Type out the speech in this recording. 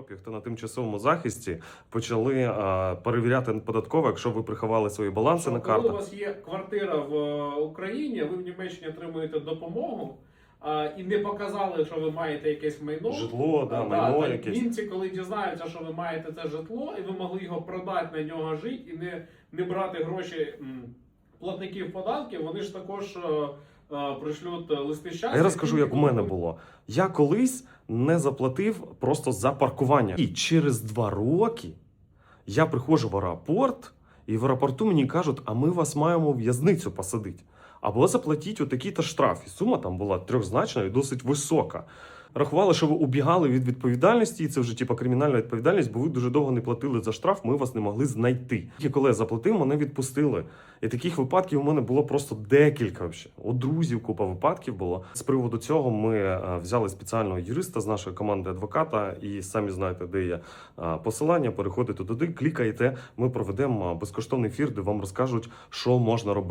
Європі, хто на тимчасовому захисті, почали е, перевіряти податково, якщо ви приховали свої баланси на Коли у вас є квартира в е, Україні, ви в Німеччині отримуєте допомогу а, і не показали, що ви маєте якесь майно. Житло, да, А, майно та якесь. Німці, коли дізнаються, що ви маєте це житло, і ви могли його продати на нього жити і не, не брати гроші м, платників податків, вони ж також е, пришлють е, листи щастя. Я розкажу, як у мене було. Я колись не заплатив просто за паркування. І через два роки я приходжу в аеропорт, і в аеропорту мені кажуть, а ми вас маємо в в'язницю посадити. Або заплатіть отакий-то штраф. І сума там була трьохзначна і досить висока. Рахували, що ви убігали від відповідальності, і це вже типа кримінальна відповідальність, бо ви дуже довго не платили за штраф, ми вас не могли знайти. І коли я заплатив, мене відпустили. І таких випадків у мене було просто декілька. Вообще. У друзів купа випадків було. З приводу цього ми е, взяли спеціального юриста з нашої команди адвоката, і самі знаєте, де є е, посилання. Переходите туди, клікаєте. Ми проведемо е, безкоштовний ефір, де вам розкажуть, що можна робити.